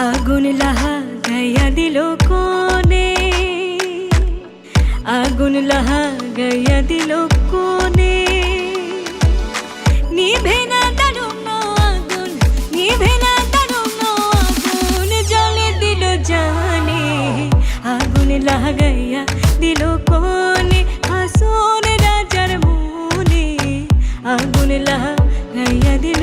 আগুন লাহা গাইয়া দিল কোনে আগুন লাহা গাইয়া দিল কোনে নিভে না দারুণ আগুন, নিভে না দারুণ আগুন জলে দিল জানে। আগুন লাগাইয়া দিল কোনে আসন রাজার মনে। আগুন লাগাইয়া দিল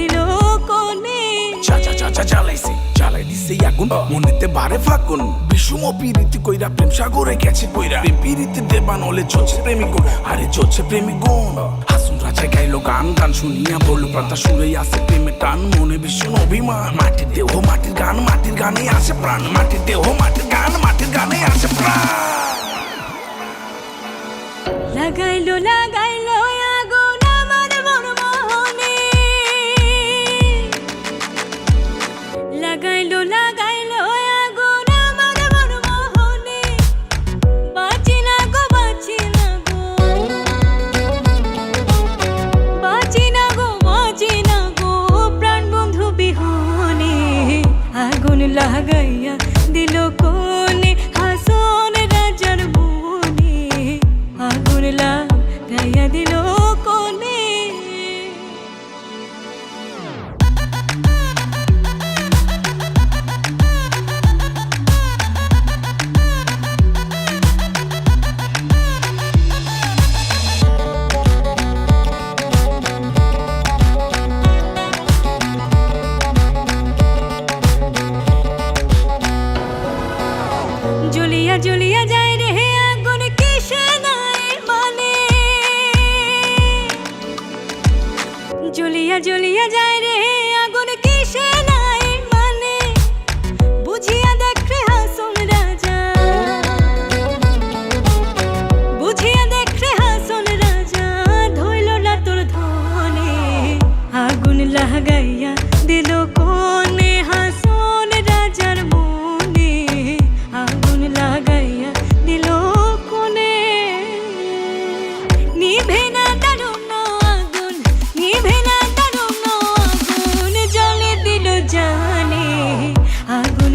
দিল কোনে চা চা চা চা জ্বালাইছে জ্বালাই দিছে আগুন। মনেতে বারে ফাগুন। বিষুম পিরিতি কইরা প্রেম সাগরে গেছে কইরা প্রেম পিরিতি দেবান হলে চলছে প্রেমিক আরে চলছে প্রেমিক হাসুন রাজা গাইলো গান গান শুনিয়া বলল প্রাতা সুরে আসে প্রেমে টান মনে ভীষণ অভিমান। মাটির দেহ মাটির গান মাটির গানে আসে প্রাণ। মাটির দেহ মাটির গান মাটির গানে আসে প্রাণ। লাগাইলো লাগাইলো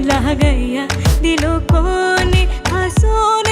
लह गया दिलों को ने हंसोने